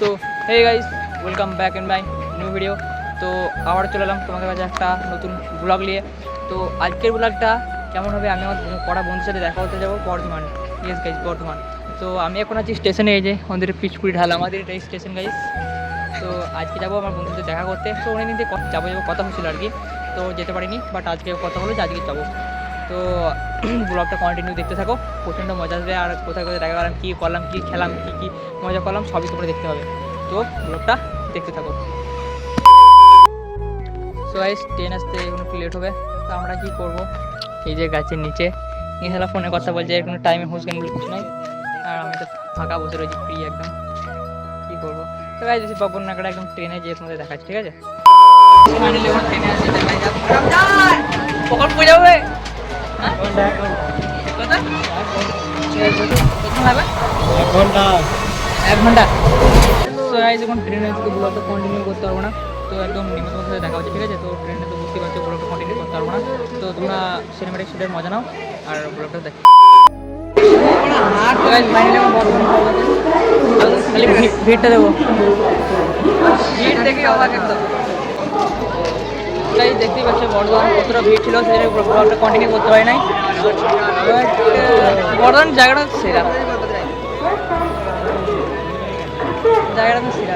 So hey guys welcome back in my new video তো আবার চলে এলাম তোমাদের কাছে একটা নতুন ব্লগ নিয়ে। তো আজকের ব্লগটা কেমন হবে আমি আমার পড়া বন্ধুর সাথে দেখা হতে যাব, বর্ধমান। Yes guys Bardhaman. তো আমি এখন আছি স্টেশনে এই যে আমাদের পিচকুড়ি ঢাল, আমাদের এটাই স্টেশন গাইস তো আজকে যাব আমার বন্ধুর সাথে দেখা করতে। তো অনেক দিন থেকে যাব যাব, কথা হচ্ছিল আর কি। তো যেতে পারিনি বাট আজকে কথা হলো যে আজকে যাব। তো ব্লগটা কন্টিনিউ দেখতে থাকো। প্রচণ্ড মজা আসবে আর কোথায় কোথায় দেখা করলাম কী করলাম কী খেলাম কী কী মজা করলাম সবই তোমরা দেখতে হবে তো ব্লগটা দেখতে থাকো। সো গাইস ট্রেন আসতে এখন একটু লেট হবে তো আমরা কী করব? এই যে গাছের নিচে। এছাড়া ফোনে কথা বলছে এর কোনো টাইমে হুস বলে কিছু নাই। আর আমি তো ফাঁকা বসে রয়েছি ফ্রি একদম। কী করব? তো গাইস বেশি বকবক না করে একদম ট্রেনে যেয়ে তোমাদের দেখাচ্ছি ঠিক আছে? ফাইনালি এখন ট্রেনে আসি পকড় পড়ে যাবে হ্যাঁ? কত? এক ঘণ্টা তো গাইজ এখন ট্রেনে ব্লগটা কন্টিনিউ করতে পারব না তো একদম সাথে দেখা হচ্ছে ঠিক আছে তো ট্রেনে তো বুঝতে পারছ ব্লগটা কন্টিনিউ করতে পারব না তো তোমরা সিনেমাটিক শুটের মজা নাও আর ব্লগটা দেখো। খালি ভিড়টা দেবো ভিড় দেখে অবাক দেখতেই পাচ্ছ বর্ধমান কতটা ভিড় ছিল সেটা ব্লগটা কন্টিনিউ করতে পারি নাই বর্ধমান জায়গাটা সেরা। জায়গাটা তো সেরা।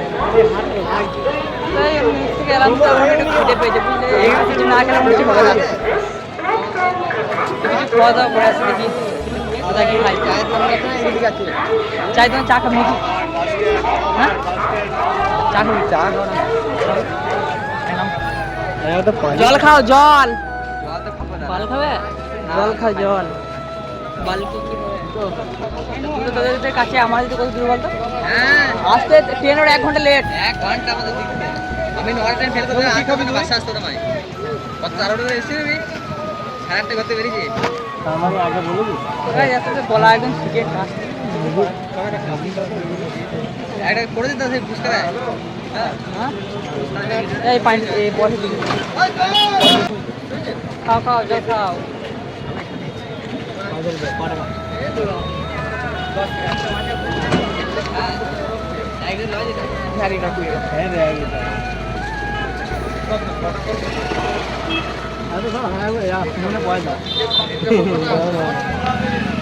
তাই থেকে এলাম তো আমার একটু খিদে পেয়েছে বুঝলে? কিছু না খেলে মনে হচ্ছে হবে না কিছু খাওয়া দাওয়া করে আসতে দেখি। কোথায় কি খাই। চাই তোমার চা খাব নাকি? হ্যাঁ? চা খাবি চা জল খাও জল। জল খাবে? জল খাও জল তোদের তোদের কাছে আমার যদি কত দূর বলতো আসতে ট্রেনের এক ঘণ্টা লেট এক ঘণ্টা আমাদের। আমি নয় ট্রেন ফেল করতে আট বাসে আসতে। কত করে এসেছি আমি? সাড়ে আটটা থেকে বেরিয়েছি। এত তো বলা একদম শিখে কাজ একটা করে দিতে সেই পুষ্কারায়। হ্যাঁ? হ্যাঁ এই পানি এই বসে দিবি খাও খাও জল খাও একদিন লয় যেতে হবে।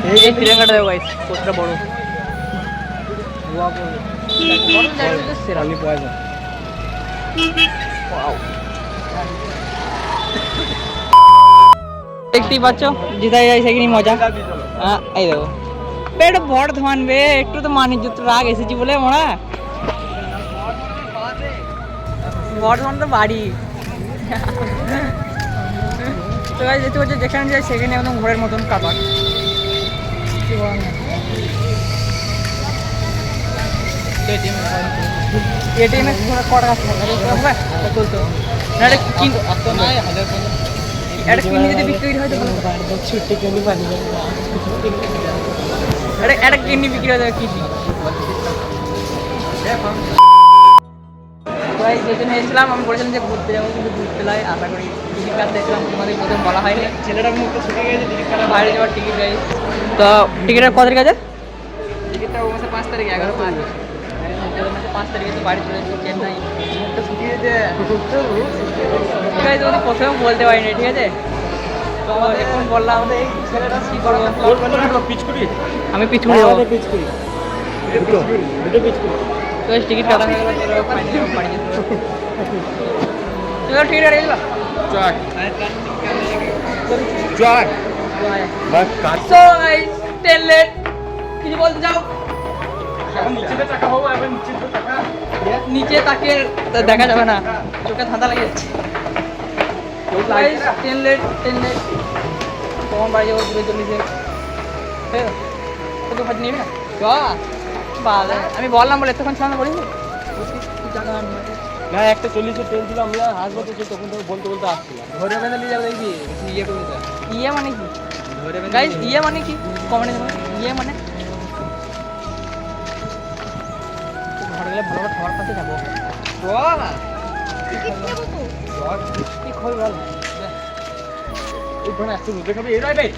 এই তিরঙ্গাটা দেবো গাইস কতটা বড় বড় জায়গাটা তো সেরা Wow. দেখতেই পাচ্ছ? যেটাই যাই, সেখানেই মজা। এই দেখো। পেট বর্ধমান বে, একটু তো মানিজ্য তো রাগ এসেছি বলে মোড়া বর্ধমান তো বাড়ি। তো দেখতে পাচ্ছ, যেখানে যাই, সেখানে একদম ঘরের মতন কাবার। কি বলার নেই। এটিএমে কটা কাজ হবে তা তুলতো না এটা কিন কিনে যদি বিক্রি হয় তো ভালো এটা এটা কিনে বিক্রি হয় কিডনি ভাই যেখানে এসেছিলাম। আমি বলেছিলাম যে ঘুরতে যাব কিন্তু ঘুরতে লাই আশা করি টিকিট কাটতে এসেছিলাম তোমাদের প্রথম বলা হয়নি। ছেলেটার মুখ তো ছুটে গেছে টিকিট কাটা বাইরে যাওয়ার টিকিট গাই তো টিকিটের কত তারিখ আছে? টিকিটটা পাঁচ তারিখে, এগারো মাস। পাঁচ তারিখে তো বাড়ি চলে এসেছি চেন্নাই। মুখটা শুকিয়ে ঠিক আছে তোমাদের প্রথমে বলতে পারিনি ঠিক আছে? তো এখন বললাম আমি পিছুড়ে তো টিকিট কাটা হয়ে গেল সো গাইস টেন কিছু বলতে চাও? নিচে তাকে দেখা যাবে না। চোখে ধাঁধা লেগে যাচ্ছে। টেন লেট টেন লেট তোমার বাড়ি যাব দূরে চল্লিশে? কত খরচ নিবি। না বাবা আমি বললাম বলে এতক্ষণ ছিলাম না বলিস না একটা চল্লিশে ট্রেন ছিল আমরা আসব তো তখন তো বলতে বলতে আসছিলাম ধরে বেঁধে নিয়ে যাবে দেখবি ইয়ে করে ইয়ে মানে কি? ধরে বেঁধে গাইস ইয়ে মানে কি? কমেন্টে ইয়ে মানে? গেলে ভালো করে কি খবর বল? ওখানে আসতে খাবি এরাই ভাই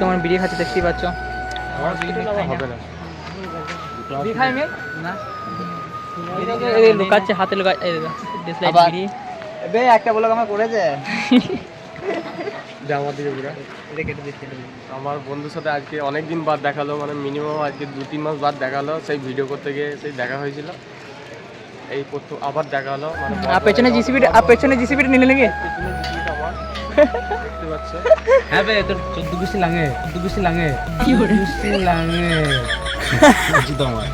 তোমার বিড়ি খাচ্ছে দেখতেই পাচ্ছ। আমার কিছু হবে না। বিড়ি খাই মেয়ে না? লুকাচ্ছে হাতে লুকা এই ডিসলাইট আবার? বিড়ি। বে একটা ব্লগ আমার করেছে। জামা দিয়ে পুরা এটা কেটে দিচ্ছি আমার বন্ধুর সাথে আজকে অনেক দিন বাদ দেখাল মানে মিনিমাম আজকে দু তিন মাস বাদ দেখাল সেই ভিডিও করতে গিয়ে সেই দেখা হয়েছিল। এই প্রথম আবার দেখা হলো মানে আর পেছনে জিসিবি আর পেছনে জিসিবি নিলে নাকি? পেছনে আমার দেখতে পাচ্ছ হ্যাঁ বে তোর চোদ্দ গুছি লাগে চোদ্দ গুছি লাগে। কি গুছি লাগে। বুঝি তো আমার।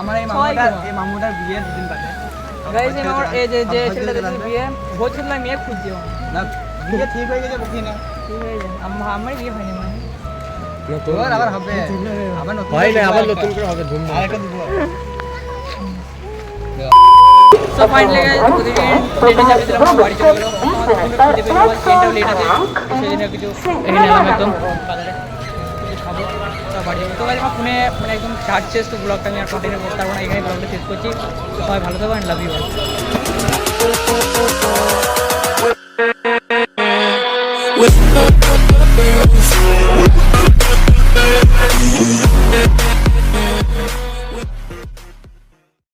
আমার এই মামুটার কেমন? এই মামুটার বিয়ে দুদিন বাদে। গাইস এই আমার এই যে যে ছেলেটা দেখছি বিয়ে ভোজ ছিল মেয়ে খুঁজছে। না বিয়ে ঠিক হয়ে গেছে বুঝি না ঠিক হয়ে আমার বিয়ে হয়নি মানে তোর আবার হবে আবার নতুন হয় না আবার নতুন করে হবে ধুম আর দিব সো ফাইনালি গাইস প্রতিদিন ট্রেনে যাবে দিলাম আমার বাড়ি চলে গেলো আমাদের খিদে পেয়ে গেলো ট্রেনটাও লেট আছে সেই জন্য কিছু এখানে এলাম একদম বাজারে খাব বাড়ি তো আমার ফোনে মানে একদম চার্জ তো ব্লগটা আমি আর কন্টিনিউ করতে পারব না। এখানে ব্লগটা শেষ করছি। সবাই ভালো থাকবেন লাভ ইউ